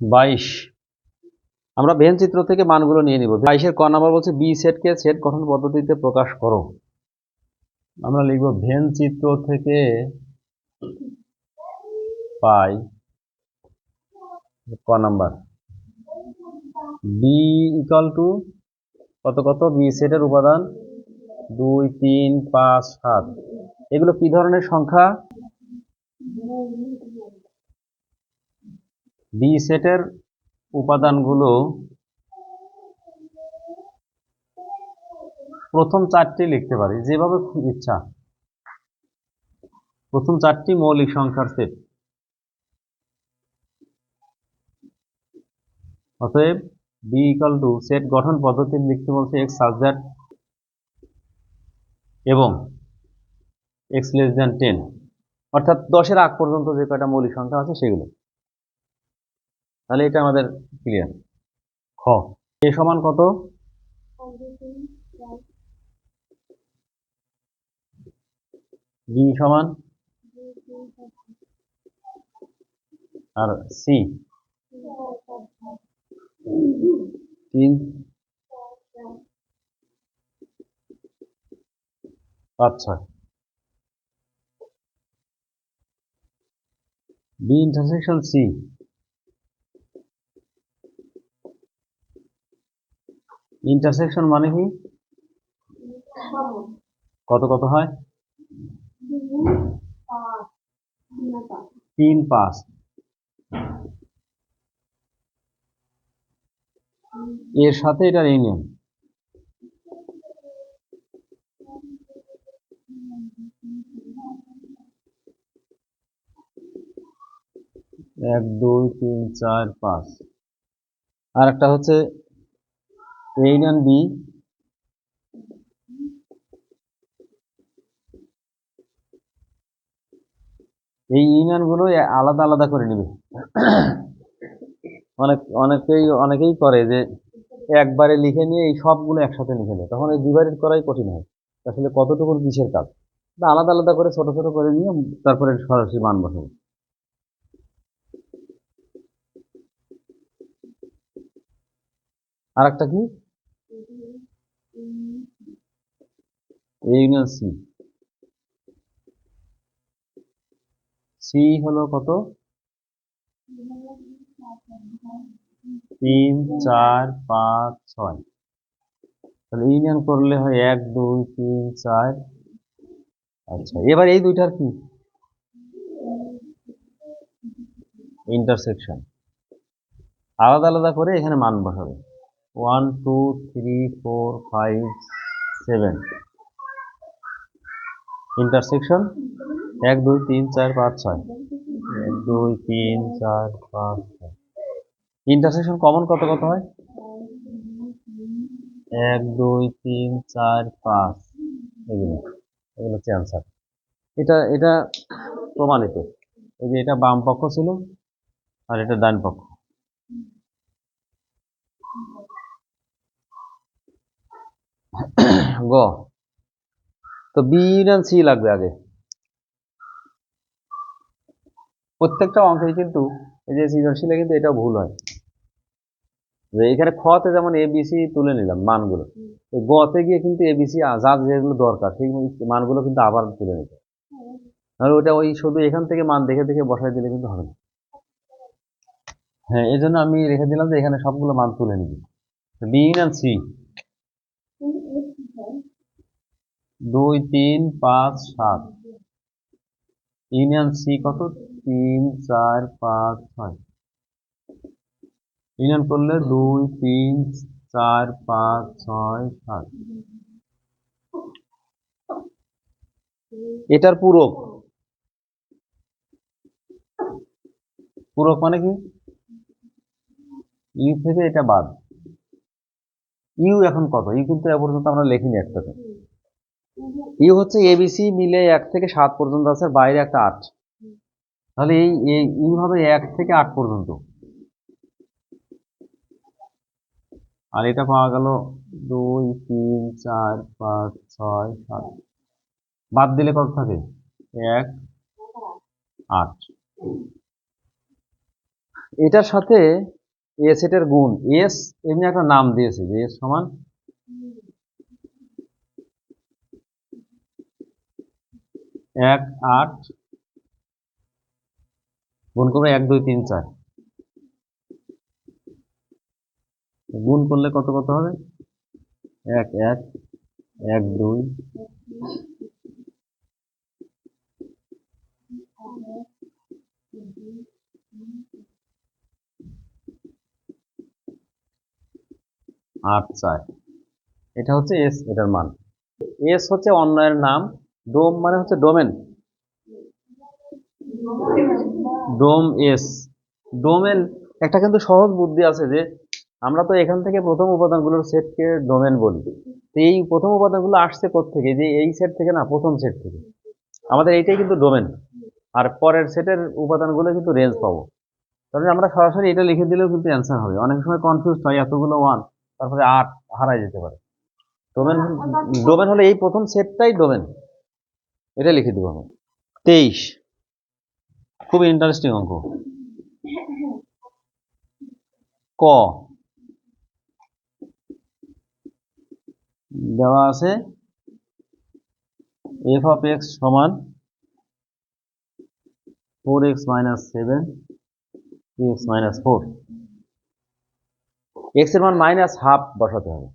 বাইশ। আমরা ভেন চিত্র থেকে মানগুলো নিয়ে নিব। বাইশের ক নাম্বার বলছে বি সেটকে সেট গঠন পদ্ধতিতে প্রকাশ করো। আমরা লিখব ভেন চিত্র থেকে পাই ক নাম্বার। বি ইকাল টু কত কত? বি সেটের উপাদান দুই, তিন, পাঁচ, সাত। এগুলো কি ধরনের সংখ্যা? বি সেটের উপাদানগুলো প্রথম চারটি লিখতে পারি, যেভাবে ইচ্ছা। প্রথম চারটি মৌলিক সংখ্যার সেট অতএব বি ইকাল টু সেট গঠন পদ্ধতি লিখতে বলছে এক্স সাবজেক্ট এবং এক্স লেস দেন টেন অর্থাৎ দশের আগ পর্যন্ত যে কয়টা মৌলিক সংখ্যা আছে সেগুলো। তাহলে এটা আমাদের ক্লিয়ার খ। এ সমান কত? বি সমান? আর সি তিন। পাঁচ ছয় বি ইন্টারসেকশন সি ইন্টারসেকশন মানে কি? কত কত হয়? তিন পাঁচ। এর সাথে এটার ইউনিয়ন এক, দুই, তিন, চার, পাঁচ। আর একটা হচ্ছে এ ইউনিয়ন বি এই ইউনিয়নগুলো আলাদা আলাদা করে নেবে। অনেক, অনেকেই অনেকেই করে যে একবারে লিখে নিয়ে এই সবগুলো একসাথে লিখে নেয়। তখন এই ডিভাইডেড করাই কঠিন হয়। আসলে কতটুকু কিসের কাজ? আলাদা আলাদা করে ছোট ছোট করে নিয়ে তারপরে সরাসরি মান বসাবো। আর একটা কি? এ ইউনিয়ন সি। সি হলো কত? তিন, চার, পাঁচ, ছয়। তাহলে ইউনিয়ন করলে হয় এক, দুই, তিন, চার। আচ্ছা এবার এই দুইটার কি? ইন্টারসেকশন আলাদা আলাদা করে এখানে মান বসাবে। One, two, three, four, five, seven. Intersection? এক, দুই, তিন, চার, পাঁচ, ছয়। এক, দুই, তিন, চার, পাঁচ, ছয়। ইন্টারসেকশন কমন কত কত হয়? এক, দুই, তিন, চার, পাঁচ। এগুলো এগুলো হচ্ছে অ্যান্সার এটা এটা প্রমাণিত। এই যে এটা বাম পক্ষ ছিল আর এটা ডান পক্ষ। গ। তো বি ইউনিয়ন সি লাগবে আগে। প্রত্যেকটা অঙ্কে কিন্তু এই যে সৃজনশীলে কিন্তু এটা ভুল হয়। যে এখানে খতে যেমন এ বি সি তুলে নিলাম মানগুলো। এই গতে গিয়ে কিন্তু এ বি সি যার যেগুলো দরকার, সেই মানগুলো কিন্তু আবার তুলে নিতে। নাহলে ওটা ওই শুধু এখান থেকে মান দেখে দেখে বসাই দিলে কিন্তু হবে না। হ্যাঁ এই আমি রেখে দিলাম যে এখানে সবগুলো মান তুলে নিবি। বি ইউনিয়ন সি দুই, তিন, পাঁচ, সাত। ইউনিয়ন সি কত? তিন, চার, পাঁচ, ছয়। ইউনিয়ন করলে দুই, তিন, চার, পাঁচ, ছয়, সাত। এটার পূরক। পূরক মানে কি? ইউ থেকে এটা বাদ। ইউ এখন কত? ইউ কিন্তু এ পর্যন্ত আমরা লিখিনি একটাতে ইউ হচ্ছে এবিসি মিলে এক থেকে সাত পর্যন্ত আছে বাইরে একটা আট। তাহলে এই ইউ হবে এক থেকে আট পর্যন্ত। আর এটা পাওয়া গেল দুই, তিন, চার, পাঁচ, ছয়, সাত। বাদ দিলে কত থাকে? এক, আট। এটার সাথে এ সেটের গুণ। এস এমনি একটা নাম দিয়েছে যে এস সমান এক আট, গুণ করবে এক দুই তিন চার। গুণ করলে কত কত হবে? এক এক এক দুই। আট চার। এটা হচ্ছে এস এটার মান। এস হচ্ছে অন্যয়ের নাম। ডোম মানে হচ্ছে ডোমেন। ডোম এস। ডোমেন, একটা কিন্তু সহজ বুদ্ধি আছে যে, আমরা তো এখান থেকে প্রথম উপাদানগুলোর সেটকে ডোমেন বলি। তো এই প্রথম উপাদানগুলো আসছে থেকে যে এই সেট থেকে না, প্রথম সেট থেকে। আমাদের এইটাই কিন্তু ডোমেন। আর পরের সেটের উপাদানগুলো কিন্তু রেঞ্জ পাবো। তাহলে আমরা সরাসরি এটা লিখে দিলেও কিন্তু অ্যান্সার হবে। অনেক সময় কনফিউজ হয়, এতগুলো ওয়ান তারপরে আট হারাই যেতে পারে। ডোমেন ডোমেন হলে এই প্রথম সেটটাই ডোমেন। এটা লিখে দেবো আমি। তেইশ। খুব ইন্টারেস্টিং অঙ্ক। ক? দেওয়া আছে এফ অফ এক্স সমান four X minus seven X minus four এক্সের মান মাইনাস হাফ বসাতে হবে।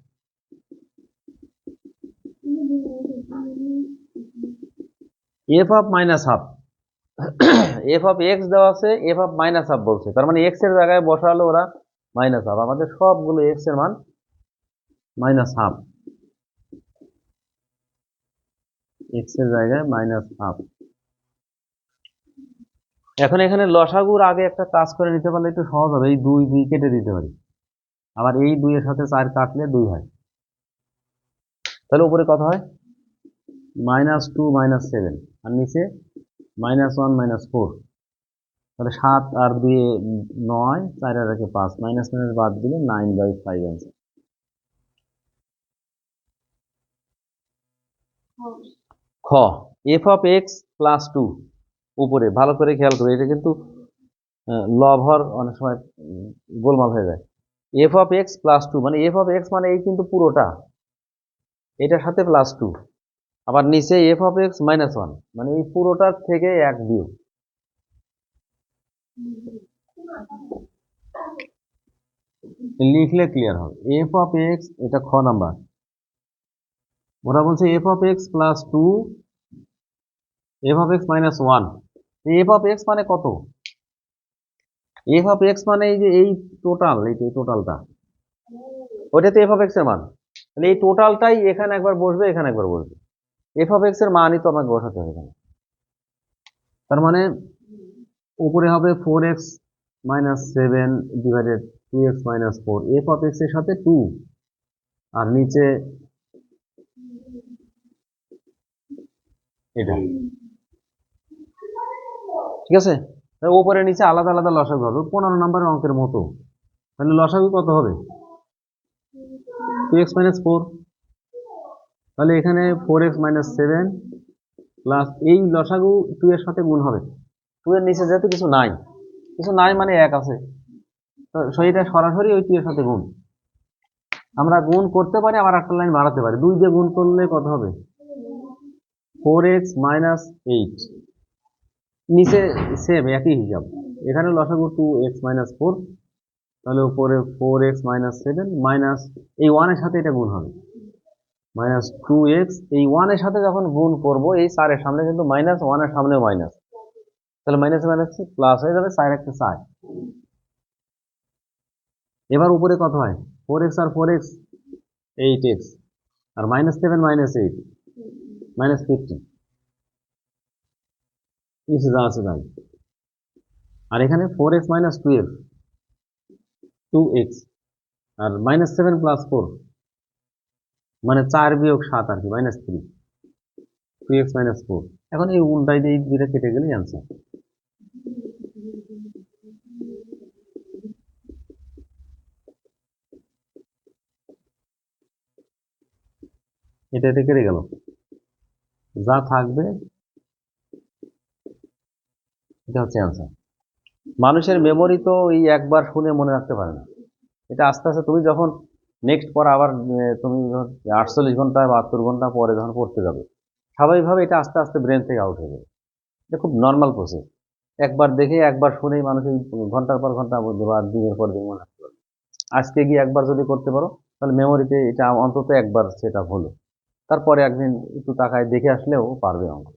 F of minus half F of X দেওয়া আছে এফ অফ মাইনাস হাফ বলছে। তার মানে এক্সের জায়গায় বসালো ওরা মাইনাস হাফ আমাদের সবগুলো এক্সের মান মাইনাস হাফ এক্সের জায়গায় মাইনাস হাফ এখন এখানে লসাগুর আগে একটা কাজ করে নিতে পারলে একটু সহজ হবে। এই দুই দুই কেটে দিতে পারি। আবার এই দুইয়ের সাথে চার কাটলে দুই হয়। তাহলে উপরে কত হয়? মাইনাস টু মাইনাস সেভেন আর নিচে মাইনাস ওয়ান মাইনাস ফোর তাহলে সাত আর দুই, নয়, চার আর একে পাঁচ। মাইনাস মাইনাস বাদ দিলে নাইন বাই ফাইভ অ্যান্সার খ F of X plus two উপরে, ভালো করে খেয়াল করবে এটা কিন্তু লব অনেক সময় গোলমাল হয়ে যায়। F of X plus two মানে এফ অফ এক্স মানে এই কিন্তু পুরোটা। এটার সাথে প্লাস টু আবার নিচে F of X minus one মানে এই পুরোটার থেকে এক বিয়োগ। লিখলে ক্লিয়ার হবে। এফ অফ এক্স এটা খ নাম্বার। ওরা বলছে F of X plus two F of X minus one F of X মানে কত? এফ অফ এক্স মানে এই যে এই টোটাল এই যে টোটালটা ওইটাতে এফ অফ এক্সের মান। তাহলে এই টোটালটাই এখানে একবার বসবে, এখানে একবার বসবে। এফ অফ এক্সের মানই তো আমাকে বসাতে হবে তার মানে উপরে হবে four X minus seven divided two X minus four F of এক্সের সাথে টু আর নিচে এটা। ঠিক আছে? উপরে নিচে আলাদা আলাদা লসাগু হবে। পনেরো নম্বরের অঙ্কের মতো। তাহলে লসাগু কত হবে? টু এক্স মাইনাস ফোর তাহলে এখানে four X minus seven plus এই লসাগু টু এর সাথে গুণ হবে। টু এর নিচে যেহেতু কিছু নাই কিছু নাই মানে এক আছে। তো সেইটা সরাসরি ওই টু এর সাথে গুণ। আমরা গুণ করতে পারি, আবার একটা লাইন বাড়াতে পারি। দুই দিয়ে গুণ করলে কত হবে? ফোর এক্স মাইনাস এইট নিচে সেম একই হিসাব। এখানে লসাগু টু এক্স মাইনাস ফোর তাহলে উপরে four X minus seven minus এই ওয়ানের সাথে এটা গুণ হবে। মাইনাস টু এক্স এই ওয়ানের সাথে যখন গুণ করব, এই চারের সামনে কিন্তু মাইনাস ওয়ানের সামনেও মাইনাস তাহলে মাইনাস মাইনাস প্লাস হয়ে যাবে চার একটা চার এবার উপরে কত হয়? ফোর আর ফোর এক্স এইট এক্স আর minus seven minus eight minus fifteen নিচে যা আছে তাই আর এখানে four X minus twelve two X আর মাইনাস সেভেন প্লাস ফোর মানে চার বিয়োগ সাত আর কি minus three two X minus four এখন এই উল্টাই দিয়ে দুইটা কেটে গেলেই আনসার এটা এটা কেটে গেল। যা থাকবে, এটা হচ্ছে অ্যান্সার মানুষের মেমোরি তো এই একবার শুনে মনে রাখতে পারে না। এটা আস্তে আস্তে তুমি যখন নেক্সট পর আবার তুমি যখন আটচল্লিশ ঘণ্টা বাহাত্তর ঘণ্টা পরে যখন পড়তে যাবে, স্বাভাবিকভাবে এটা আস্তে আস্তে ব্রেন থেকে আউট হয়ে যাবে। এটা খুব নর্মাল প্রসেস একবার দেখে একবার শুনেই মানুষ এই ঘণ্টার পর ঘণ্টা বা দিনের পর দিন মনে রাখতে পারবে। আজকে গিয়ে একবার যদি করতে পারো, তাহলে মেমোরিতে এটা অন্তত একবার সেটা হলো। তারপরে একদিন একটু তাকায় দেখে আসলেও পারবে অঙ্ক